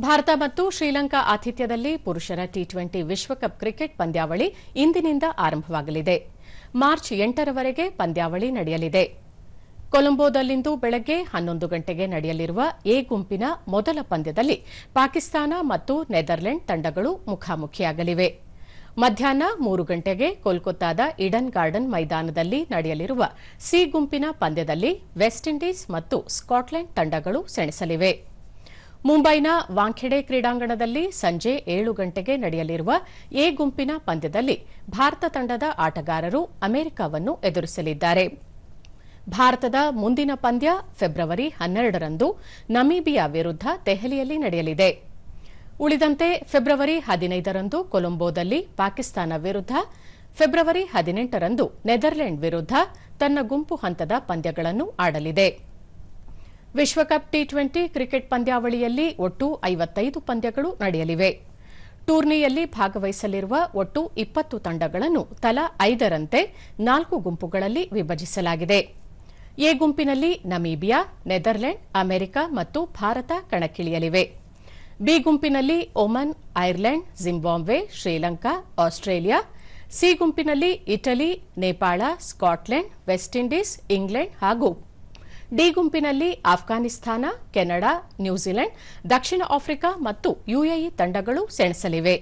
ಭಾರತ ಮತ್ತು ಶ್ರೀಲಂಕಾ ಆತಿಥ್ಯದಲ್ಲಿ ಪುರುಷರ T twenty ವಿಶ್ವಕಪ್ ಕ್ರಿಕೆಟ್ ಪಂದ್ಯಾವಳಿ ಇಂದಿನಿಂದ ಆರಂಭವಾಗಲಿದೆ. ಮಾರ್ಚ್ ಎಂಟರವರೆಗೆ ಪಂದ್ಯಾವಳಿ ನಡೆಯಲಿದೆ. ಕೊಲಂಬೋದಲ್ಲಿಂದು ಬೆಳಗ್ಗೆ ಹನ್ನೊಂದು ಗಂಟೆಗೆ ನಡೆಯಲಿರುವ ಎ ಗುಂಪಿನ ಮೊದಲ ಪಂದ್ಯದಲ್ಲಿ ಪಾಕಿಸ್ತಾನ ಮತ್ತು ನೆದರ್ಲೆಂಡ್ ತಂಡಗಳು ಮುಖಾಮುಖಿಯಾಗಲಿವೆ. ಮಧ್ಯಾಹ್ನ ಮೂರು ಗಂಟೆಗೆ ಕೋಲ್ಕತ್ತಾದ ಇಡನ್ ಗಾರ್ಡನ್ ಮೈದಾನದಲ್ಲಿ ನಡೆಯಲಿರುವ ಸಿ ಗುಂಪಿನ ಪಂದ್ಯದಲ್ಲಿ ವೆಸ್ಟ್ ಇಂಡೀಸ್ ಮತ್ತು ಸ್ಕಾಟ್ಲೆಂಡ್ ತಂಡಗಳು ಸೆಣಸಲಿವೆ. ಮುಂಬೈನ ವಾಂಖೆಡೆ ಕ್ರೀಡಾಂಗಣದಲ್ಲಿ ಸಂಜೆ ಏಳು ಗಂಟೆಗೆ ನಡೆಯಲಿರುವ ಎ ಗುಂಪಿನ ಪಂದ್ಯದಲ್ಲಿ ಭಾರತ ತಂಡದ ಆಟಗಾರರು ಅಮೆರಿಕವನ್ನು ಎದುರಿಸಲಿದ್ದಾರೆ. ಭಾರತದ ಮುಂದಿನ ಪಂದ್ಯ ಫೆಬ್ರವರಿ ಹನ್ನೆರಡರಂದು ನಮೀಬಿಯಾ ವಿರುದ್ಧ ದೆಹಲಿಯಲ್ಲಿ ನಡೆಯಲಿದೆ. ಉಳಿದಂತೆ ಫೆಬ್ರವರಿ ಹದಿನೈದರಂದು ಕೊಲಂಬೋದಲ್ಲಿ ಪಾಕಿಸ್ತಾನ ವಿರುದ್ಧ, ಫೆಬ್ರವರಿ ಹದಿನೆಂಟರಂದು ನೆದರ್ಲೆಂಡ್ ವಿರುದ್ಧ ತನ್ನ ಗುಂಪು ಹಂತದ ಪಂದ್ಯಗಳನ್ನು ಆಡಲಿದೆ. ವಿಶ್ವಕಪ್ ಟಿ ಟ್ವೆಂಟಿ ಕ್ರಿಕೆಟ್ ಪಂದ್ಯಾವಳಿಯಲ್ಲಿ ಒಟ್ಟು ಐವತ್ತೈದು ಪಂದ್ಯಗಳು ನಡೆಯಲಿವೆ. ಟೂರ್ನಿಯಲ್ಲಿ ಭಾಗವಹಿಸಲಿರುವ ಒಟ್ಟು ಇಪ್ಪತ್ತು ತಂಡಗಳನ್ನು ತಲಾ ಐದರಂತೆ ನಾಲ್ಕು ಗುಂಪುಗಳಲ್ಲಿ ವಿಭಜಿಸಲಾಗಿದೆ. ಎ ಗುಂಪಿನಲ್ಲಿ ನಮೀಬಿಯಾ, ನೆದರ್ಲೆಂಡ್, ಅಮೆರಿಕ ಮತ್ತು ಭಾರತ ಕಣಕ್ಕಿಳಿಯಲಿವೆ. ಬಿ ಗುಂಪಿನಲ್ಲಿ Oman, Ireland, Zimbabwe, Sri Lanka, Australia. C ಗುಂಪಿನಲ್ಲಿ Italy, Nepal, Scotland, West Indies, England ಹಾಗೂ ಡಿ ಗುಂಪಿನಲ್ಲಿ ಆಫ್ಘಾನಿಸ್ತಾನ ಕೆನಡಾ ನ್ಯೂಜಿಲೆಂಡ್ ದಕ್ಷಿಣ ಆಫ್ರಿಕಾ ಮತ್ತು ಯುಎಇ ತಂಡಗಳು ಸೆಣಸಲಿವೆ.